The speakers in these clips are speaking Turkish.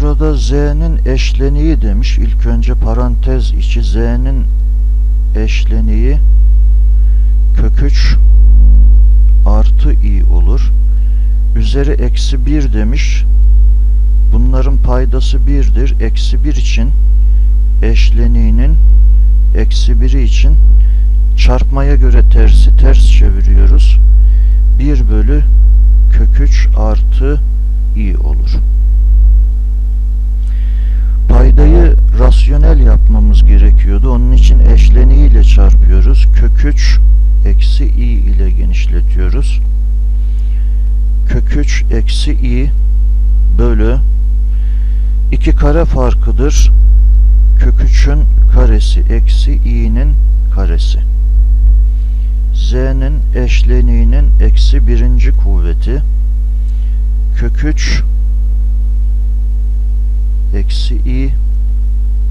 Şurada z'nin eşleniği demiş. İlk önce parantez içi z'nin eşleniği kök 3 artı i olur. Üzeri eksi 1 demiş. Bunların paydası 1'dir. Eksi 1 için eşleniğinin eksi 1'i için çarpmaya göre tersi ters çeviriyoruz. 1 bölü kök 3 artı i olur. Paydayı rasyonel yapmamız gerekiyordu. Onun için eşleniği ile çarpıyoruz. Kök 3 eksi i ile genişletiyoruz. Kök 3 eksi i bölü 2 kare farkıdır. Kök 3'ün karesi eksi i'nin karesi. z'nin eşleniğinin eksi birinci kuvveti kök 3 eksi i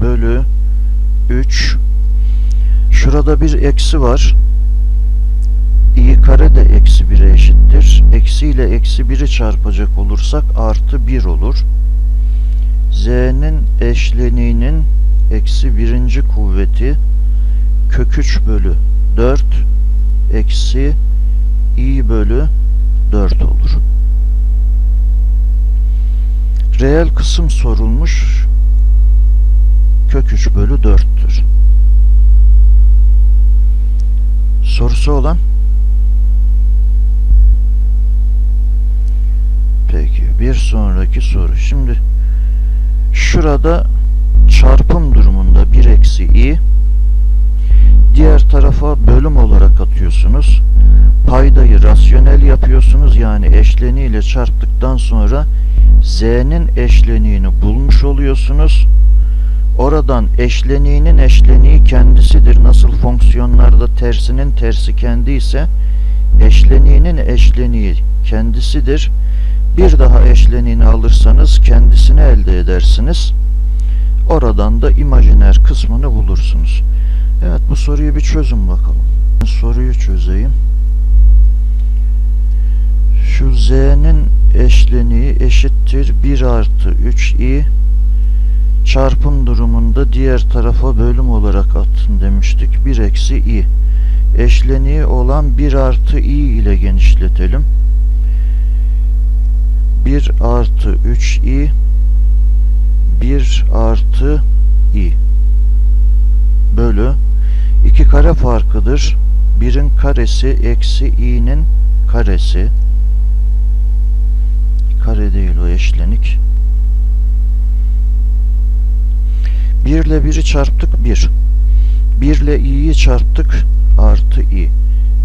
bölü 3 şurada bir eksi var. i kare de eksi 1'e eşittir. Eksi ile eksi 1'i çarpacak olursak artı 1 olur. Z'nin eşleniğinin eksi birinci kuvveti kök 3 bölü 4 eksi i bölü 4 olur. Reel kısım sorulmuş. Kök 3 bölü 4'tür. Sorusu olan? Peki bir sonraki soru. Şimdi şurada çarpım durumunda 1 eksi i diğer tarafa bölüm olarak atıyorsunuz. Paydayı rasyonel yapıyorsunuz. Yani eşleniğiyle çarptıktan sonra z'nin eşleniğini bulmuş oluyorsunuz. Oradan eşleniğinin eşleniği kendisidir. Nasıl fonksiyonlarda tersinin tersi kendi ise eşleniğinin eşleniği kendisidir. Bir daha eşleniğini alırsanız kendisini elde edersiniz. Oradan da imajiner kısmını bulursunuz. Evet bu soruyu bir çözün bakalım. Soruyu çözeyim. Şu z'nin eşleniği eşittir 1 artı 3i çarpım durumunda diğer tarafa bölüm olarak attım demiştik. 1 eksi i. Eşleniği olan 1 artı i ile genişletelim. 1 artı 3i 1 artı i bölü 2 kare farkıdır. 1'in karesi eksi i'nin karesi. İle 1'i çarptık 1. 1 ile i'yi çarptık artı i.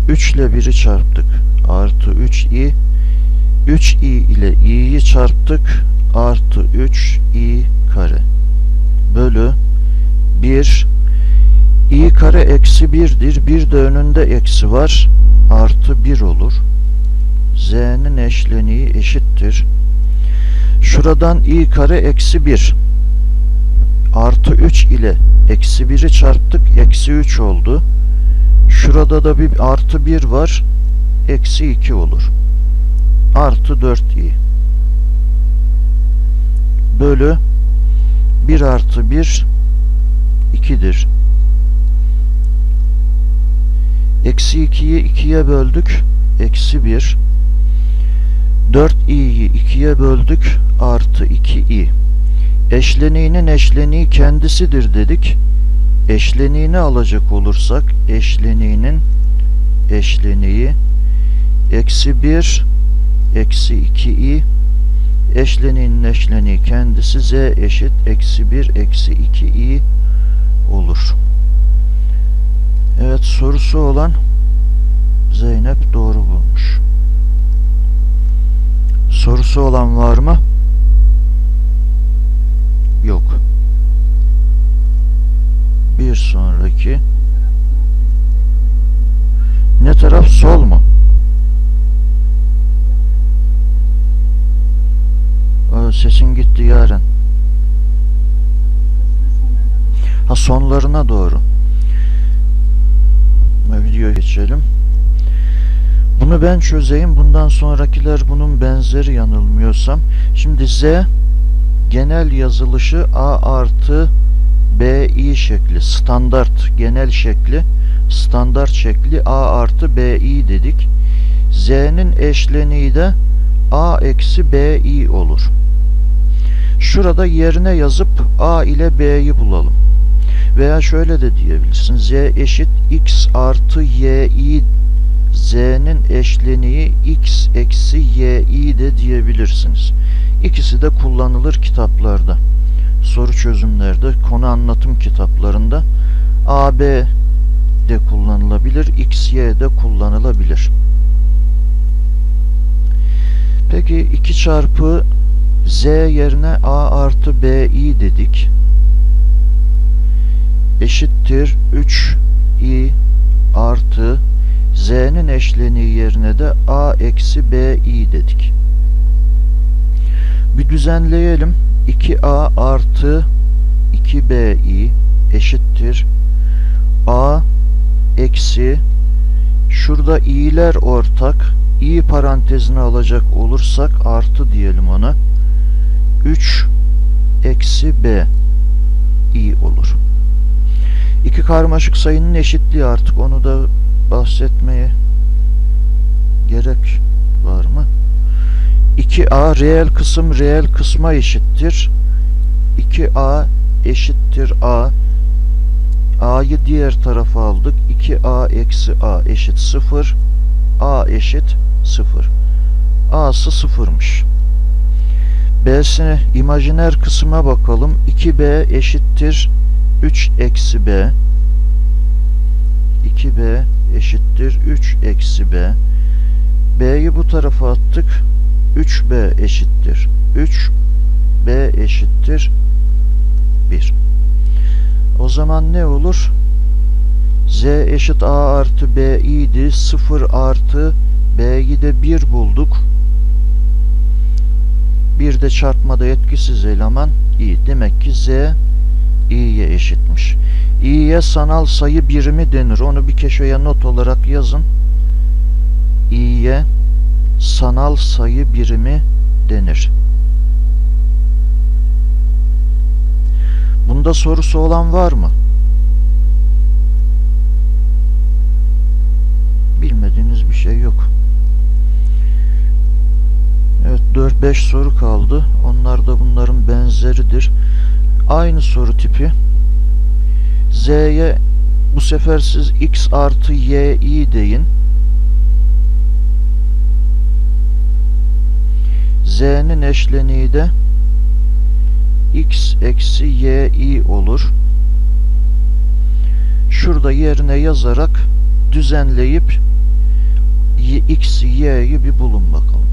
3 ile 1'i çarptık artı 3i. 3i ile i'yi çarptık artı 3i kare bölü 1 i kare eksi 1'dir. Bir de önünde eksi var. Artı 1 olur. z'nin eşleniği eşittir. Şuradan i kare eksi 1 artı 3 ile eksi 1'i çarptık. Eksi 3 oldu. Şurada da bir artı 1 var. Eksi 2 olur. Artı 4i bölü 1 artı 1 2'dir. Eksi 2'yi 2'ye böldük. Eksi 1. 4i'yi 2'ye böldük. Artı 2i. Eşleniğinin eşleniği kendisidir dedik. Eşleniğini alacak olursak eşleniğinin eşleniği eksi 1 eksi 2i eşleniğinin eşleniği kendisi z eşit eksi 1 eksi 2i olur. Evet sorusu olan Zeynep doğru bulmuş. Sorusu olan var mı? Bir sonraki ne taraf sol mu? Aa, sesin gitti yaren. Ha sonlarına doğru. Video geçelim. Bunu ben çözeyim. Bundan sonrakiler bunun benzeri yanılmıyorsam. Şimdi z genel yazılışı A artı BI şekli standart genel şekli standart şekli A artı BI dedik. Z'nin eşleniği de A eksi BI olur. Şurada yerine yazıp A ile B'yi bulalım. Veya şöyle de diyebilirsin. Z eşit X artı YI Z'nin eşleniği X eksi YI de diyebilirsiniz. İkisi de kullanılır kitaplarda. Soru çözümlerde, konu anlatım kitaplarında AB de kullanılabilir, XY de kullanılabilir. Peki 2 çarpı Z yerine A artı BI dedik. Eşittir 3 i artı Z'nin eşleniği yerine de A eksi BI dedik. Bir düzenleyelim. 2A artı 2BI eşittir. A eksi şurada i'ler ortak. i parantezine alacak olursak artı diyelim ona. 3 eksi b i olur. İki karmaşık sayının eşitliği artık onu da bahsetmeye gerek var mı? 2a reel kısım reel kısma eşittir. 2a eşittir a. a'yı diğer tarafa aldık. 2a eksi a eşit 0. a eşit 0. a'sı 0'mış. b'sine imajiner kısma bakalım. 2b eşittir 3 eksi b. 2b eşittir 3 eksi b. b'yi bu tarafa attık. 3b eşittir. 3 b eşittir 1 o zaman ne olur? Z eşit a artı b idi 0 artı b'yi de 1 bulduk. Bir de çarpmada etkisiz eleman i. Demek ki z i'ye eşitmiş. i'ye sanal sayı birimi denir. Onu bir köşeye not olarak yazın. İ'ye sanal sayı birimi denir. Bunda sorusu olan var mı? Bilmediğiniz bir şey yok. Evet 4-5 soru kaldı. Onlar da bunların benzeridir. Aynı soru tipi. Z'ye bu sefer siz x artı y deyin. Z'nin eşleniği de x eksi y olur. Şurada yerine yazarak düzenleyip x, y'yi bir bulun bakalım.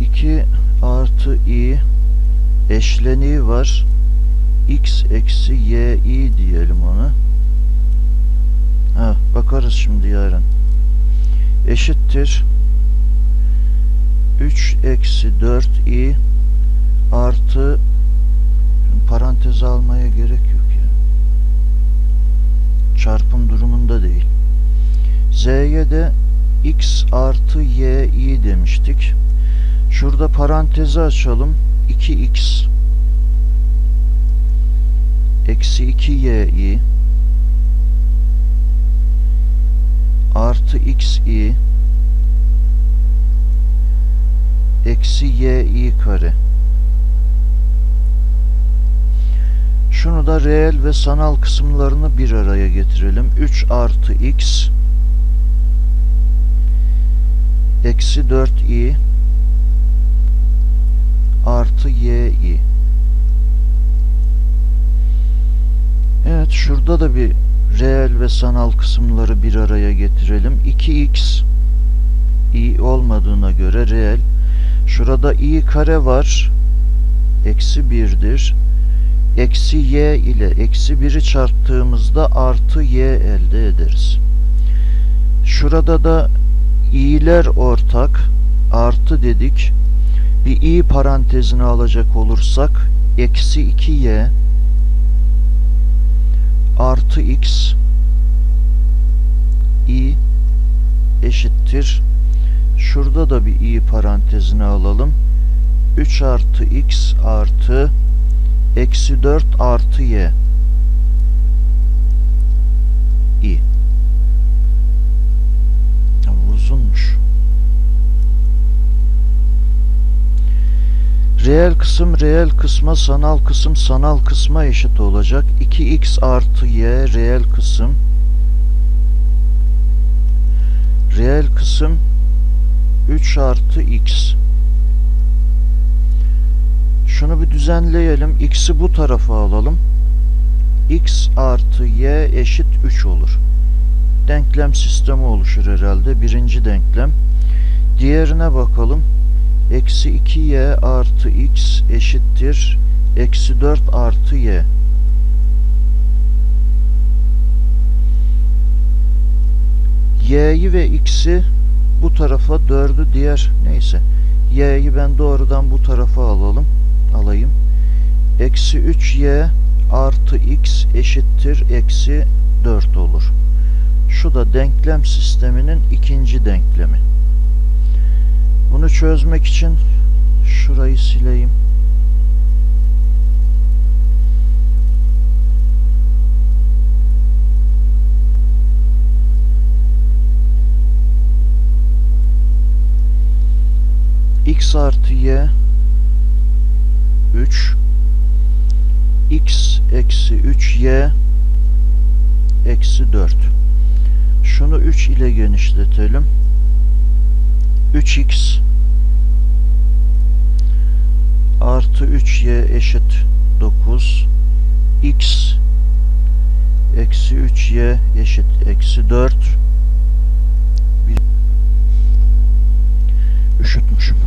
2 artı i eşleniği var. x eksi y diyelim ona. Ha, bakarız şimdi yarın eşittir 3 eksi 4 i artı parantez almaya gerek yok ya. Çarpım durumunda değil. Z'ye de x artı y i demiştik. Şurada parantezi açalım. 2x eksi 2 y i artı xi eksi yi kare. Şunu da reel ve sanal kısımlarını bir araya getirelim. 3 artı x eksi 4i artı yi. Evet şurada da bir reel ve sanal kısımları bir araya getirelim. 2x i olmadığına göre reel. Şurada i kare var. Eksi 1'dir. Eksi y ile eksi 1'i çarptığımızda artı y elde ederiz. Şurada da i'ler ortak. Artı dedik. Bir i parantezini alacak olursak eksi 2y artı x i eşittir. Şurada da bir i parantezine alalım. 3 artı x artı eksi 4 artı y. i. Uzunmuş. Reel kısım reel kısma, sanal kısım sanal kısma eşit olacak. 2x artı y reel kısım. Reel kısım 3 artı x. Şunu bir düzenleyelim. X'i bu tarafa alalım. x artı y eşit 3 olur. Denklem sistemi oluşur herhalde. Birinci denklem. Diğerine bakalım. Eksi 2y artı x eşittir. Eksi 4 artı y. y'yi ve x'i bu tarafa 4'ü diğer neyse. y'yi ben doğrudan bu tarafa alalım. Alayım. Eksi 3y artı x eşittir. Eksi 4 olur. Şu da denklem sisteminin ikinci denklemi. Bunu çözmek için şurayı sileyim. X artı y 3 x eksi 3y eksi 4 şunu 3 ile genişletelim. 3x artı 3y eşit 9 x eksi 3y eşit eksi 4 Bir- üşütmüşüm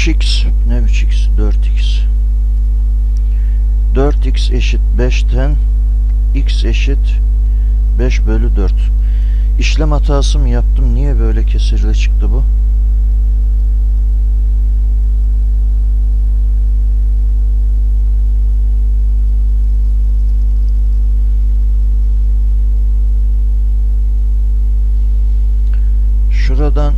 Üç x ne 3x 4x 4x eşit 5'ten x eşit 5 bölü 4. İşlem hatası mı yaptım? Niye böyle kesirli çıktı bu? Şuradan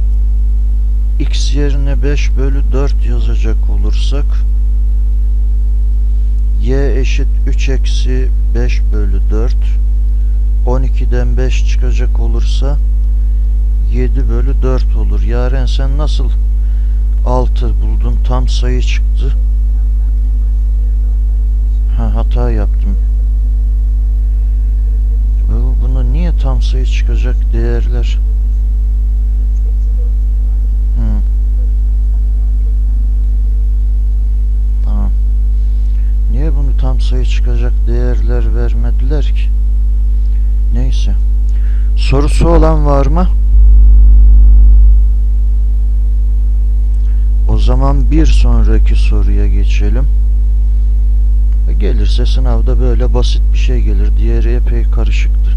x yerine 5 bölü 4 yazacak olursak y eşit 3 eksi 5 bölü 4 12'den 5 çıkacak olursa 7 bölü 4 olur. Yaren sen nasıl 6 buldun? Tam sayı çıktı. Ha, hata yaptım. Bu- Bunu niye tam sayı çıkacak değerler? Niye bunu tam sayı çıkacak değerler vermediler ki? Neyse. Sorusu olan var mı? O zaman bir sonraki soruya geçelim. Gelirse sınavda böyle basit bir şey gelir. Diğeri epey karışıktı.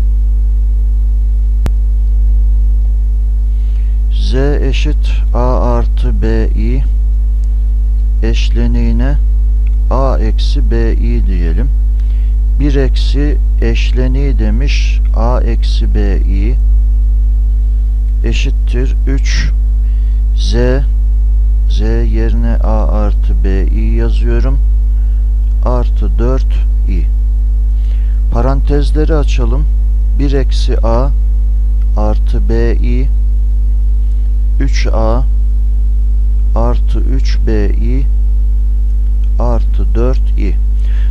Z eşit A artı BI eşleniğine A eksi BI diyelim. 1 eksi eşleniği demiş A eksi BI eşittir 3 Z Z yerine A artı BI yazıyorum. Artı 4 i. Parantezleri açalım. 1 eksi A artı BI 3A artı 3BI artı 4i.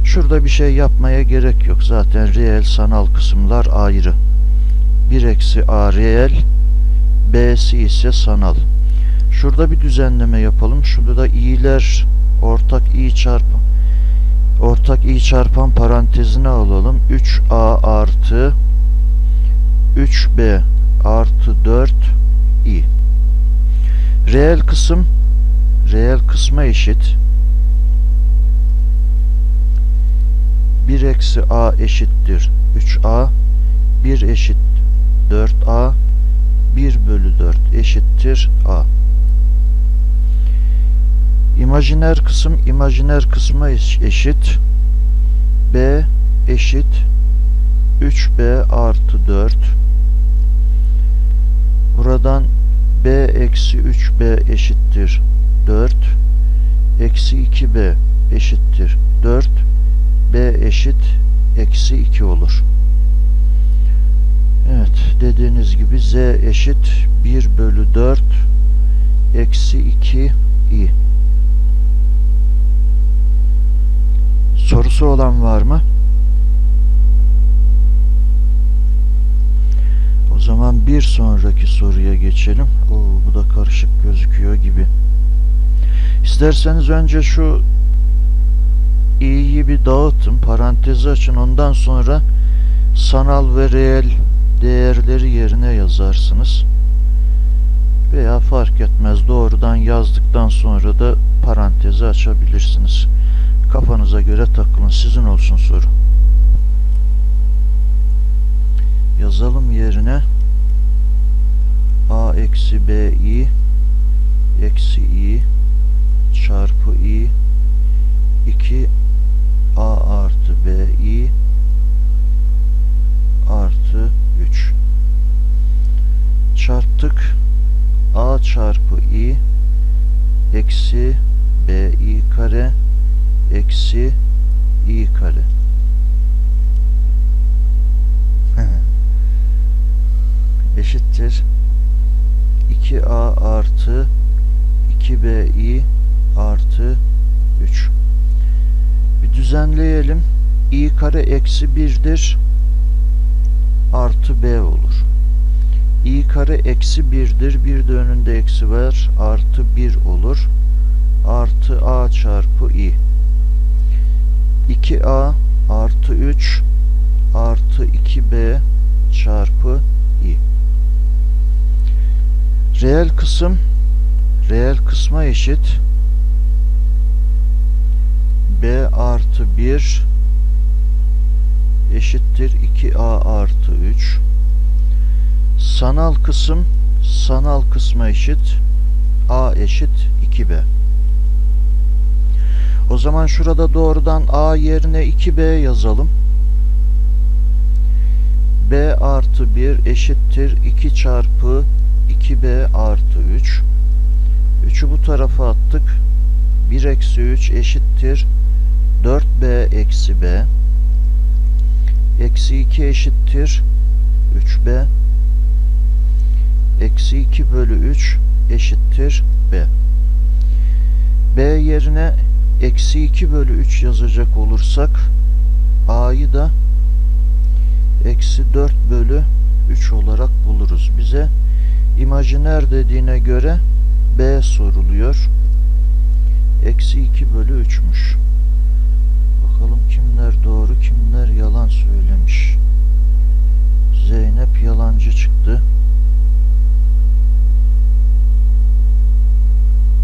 Şurada bir şey yapmaya gerek yok. Zaten reel sanal kısımlar ayrı. 1 eksi a reel, b'si ise sanal. Şurada bir düzenleme yapalım. Şurada da i'ler ortak i çarpı ortak i çarpan parantezine alalım. 3a artı 3b artı 4 i. Reel kısım reel kısma eşit. 1 eksi a eşittir 3a 1 eşit 4a 1 bölü 4 eşittir a. İmajiner kısım imajiner kısma eş- eşit. B eşit 3b artı 4 buradan b eksi 3b eşittir 4 eksi 2b eşittir 4 b eşit eksi 2 olur. Evet dediğiniz gibi z eşit 1 bölü 4 eksi 2 i. Sorusu olan var mı? O zaman bir sonraki soruya geçelim. Oo, bu da karışık gözüküyor gibi. İsterseniz önce şu i'yi bir dağıtın, parantezi açın. Ondan sonra sanal ve reel değerleri yerine yazarsınız. Veya fark etmez doğrudan yazdıktan sonra da parantezi açabilirsiniz. Kafanıza göre takılın. Sizin olsun soru. Yazalım yerine a eksi b i eksi i çarpı i 2 a artı b i artı 3 çarptık. A çarpı i eksi b i kare eksi i kare. Eşittir. 2a artı 2bi artı 3 bir düzenleyelim. İ kare eksi 1'dir artı b olur. İ kare eksi 1'dir bir de önünde eksi var. Artı 1 olur. Artı a çarpı i. 2a artı 3 artı 2b çarpı i. Reel kısım reel kısma eşit b artı 1 eşittir 2a artı 3 sanal kısım sanal kısma eşit. A eşit 2b o zaman şurada doğrudan a yerine 2b yazalım. B artı 1 eşittir 2 çarpı 2b artı 3 3'ü bu tarafa attık. 1 eksi 3 eşittir 4b eksi b eksi 2 eşittir 3b eksi 2 bölü 3 eşittir b b yerine eksi 2 bölü 3 yazacak olursak a'yı da eksi 4 bölü 3 olarak buluruz. Bize imajiner dediğine göre b soruluyor. Eksi 2 bölü 3'müş. Bakalım kimler doğru kimler yalan söylemiş. Zeynep yalancı çıktı.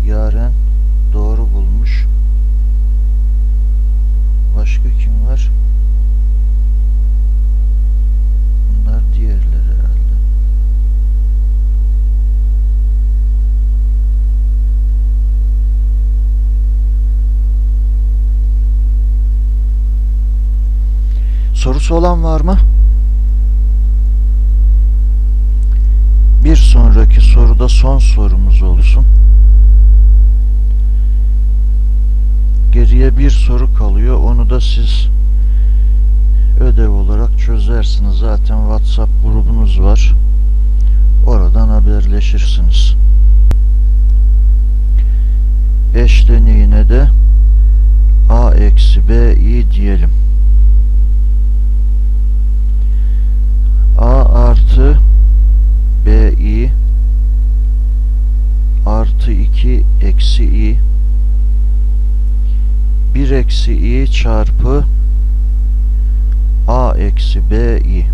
Yaren doğru bulmuş. Başka kim var? Sorusu olan var mı? Bir sonraki soruda son sorumuz olsun. Geriye bir soru kalıyor. Onu da siz ödev olarak çözersiniz. Zaten WhatsApp grubunuz var. Oradan haberleşirsiniz. Eşleniğine de a eksi b i diyelim. A artı b i artı 2 eksi i 1 eksi i çarpı a eksi b i.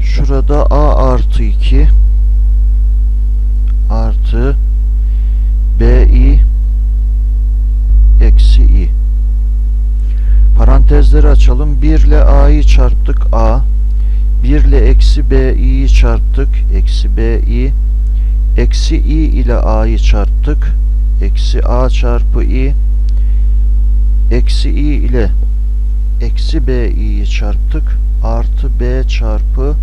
Şurada a artı 2 artı b i eksi i parantezleri açalım. 1 ile a'yı çarptık. A. 1 ile eksi b i'yi çarptık. Eksi b i eksi i ile a'yı çarptık. Eksi a çarpı i. Eksi i ile eksi b i'yi çarptık. Artı b çarpı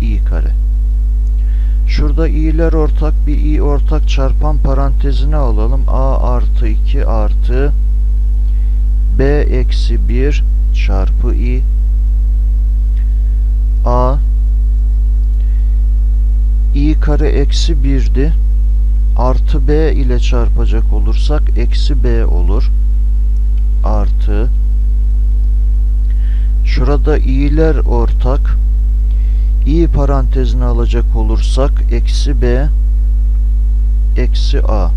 i kare. Şurada i'ler ortak bir i ortak çarpan parantezine alalım. a artı 2 artı b eksi 1 çarpı i a i kare eksi 1'di. Artı b ile çarpacak olursak eksi b olur. Artı şurada i'ler ortak i parantezine alacak olursak eksi b eksi a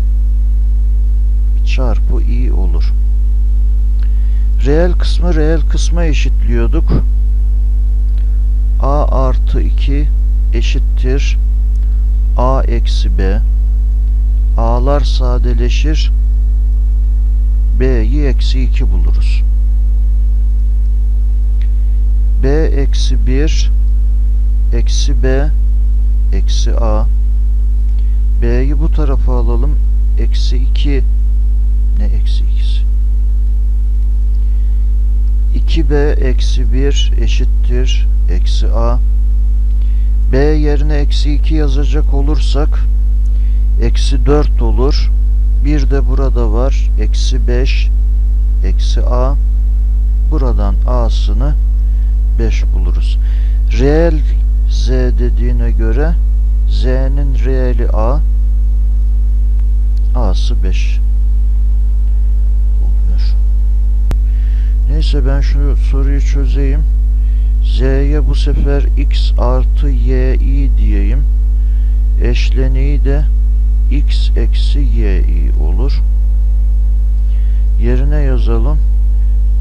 çarpı i olur. Reel kısmı reel kısma eşitliyorduk. a artı 2 eşittir a eksi b. A'lar sadeleşir. B'yi eksi 2 buluruz. b eksi 1 eksi b eksi a. B'yi bu tarafa alalım. Eksi 2 ne eksi 2'si 2b eksi 1 eşittir eksi a. B yerine eksi 2 yazacak olursak eksi 4 olur. Bir de burada var eksi 5 eksi a. Buradan a'sını 5 buluruz. Reel z dediğine göre z'nin reeli a a'sı 5 Neyse ben şu soruyu çözeyim. z'ye bu sefer x artı y diyeyim. Eşleniği de x eksi y olur. Yerine yazalım.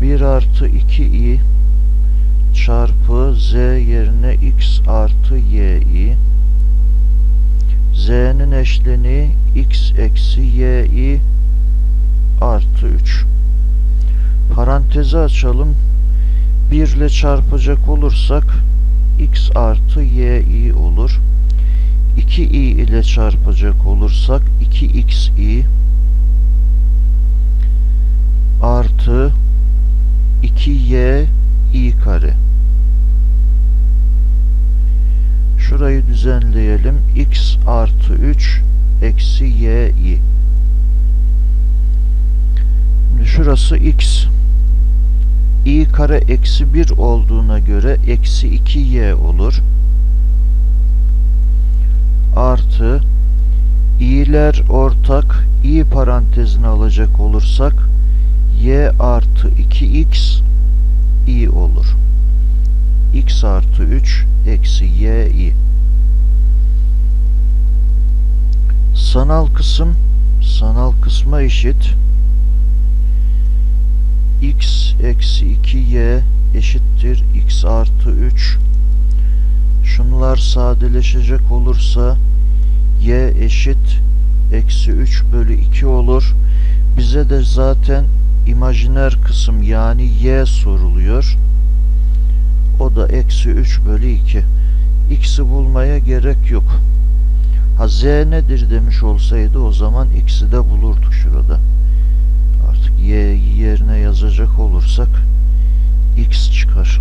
1 artı 2i çarpı z yerine x artı y z'nin eşleniği x eksi y artı 3 parantezi açalım 1 ile çarpacak olursak x artı y olur 2i ile çarpacak olursak 2xi artı 2y i kare Şurayı düzenleyelim. x artı 3 eksi y i. Şimdi şurası x. i kare eksi 1 olduğuna göre eksi 2y olur. Artı i'ler ortak i parantezine alacak olursak y artı 2x i olur x artı 3 eksi y i. Sanal kısım sanal kısma eşit x eksi 2y eşittir x artı 3 şunlar sadeleşecek olursa y eşit eksi 3 bölü 2 olur bize de zaten imajiner kısım yani y soruluyor o da eksi 3 bölü 2. X'i bulmaya gerek yok. Ha Z nedir demiş olsaydı o zaman X'i de bulurduk şurada. Y'yi yerine yazacak olursak X çıkar.